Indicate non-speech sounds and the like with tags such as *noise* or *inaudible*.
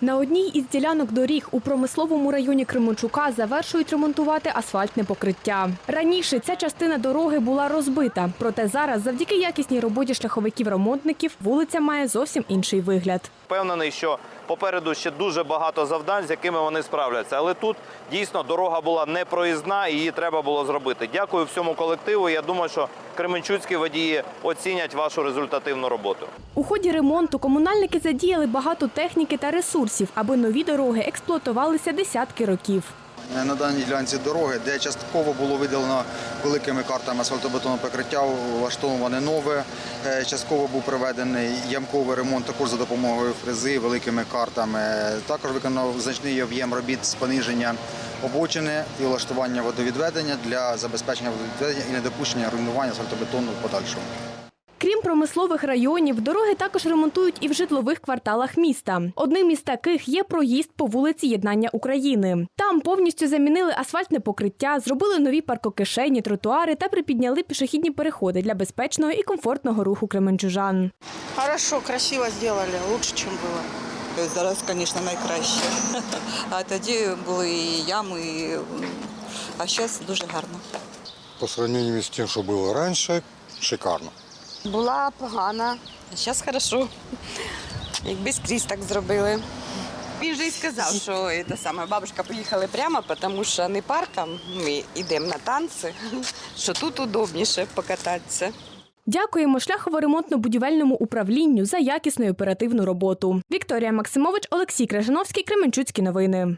На одній із ділянок доріг у промисловому районі Кременчука завершують ремонтувати асфальтне покриття. Раніше ця частина дороги була розбита, проте зараз, завдяки якісній роботі шляховиків-ремонтників, вулиця має зовсім інший вигляд. Впевнений, що попереду ще дуже багато завдань, з якими вони справляться. Але тут дійсно дорога була непроїзна і її треба було зробити. Дякую всьому колективу. Я думаю, що кременчуцькі водії оцінять вашу результативну роботу. У ході ремонту комунальники задіяли багато техніки та ресурсів, аби нові дороги експлуатувалися десятки років. Е, На даній ділянці дороги, де частково було виділено великими картами асфальтобетонного покриття, влаштоване нове. Е, Частково був проведений ямковий ремонт також за допомогою фрези великими картами. Також виконав значний об'єм робіт з пониження обочини і влаштування водовідведення для забезпечення водовідведення і недопущення руйнування асфальтобетону в подальшому. Крім промислових районів, дороги також ремонтують і в житлових кварталах міста. Одним із таких є проїзд по вулиці Єднання України. Там повністю замінили асфальтне покриття, зробили нові паркокишені, тротуари та припідняли пішохідні переходи для безпечного і комфортного руху кременчужан. Хорошо, красиво сделали, лучше, чем было. Зараз, звісно, найкраще. *laughs* А тоді були і ями, і... а зараз дуже гарно. по сравнению с тем, что было раньше, шикарно. Була погана, а зараз хорошо. Якби скрізь так зробили. Він же і сказав, що це саме бабушка поїхали прямо, тому що не парком, ми йдемо на танці, що тут удобніше покататися. Дякуємо шляхово-ремонтно-будівельному управлінню за якісну і оперативну роботу. Вікторія Максимович, Олексій Крижановський, Кременчуцькі новини.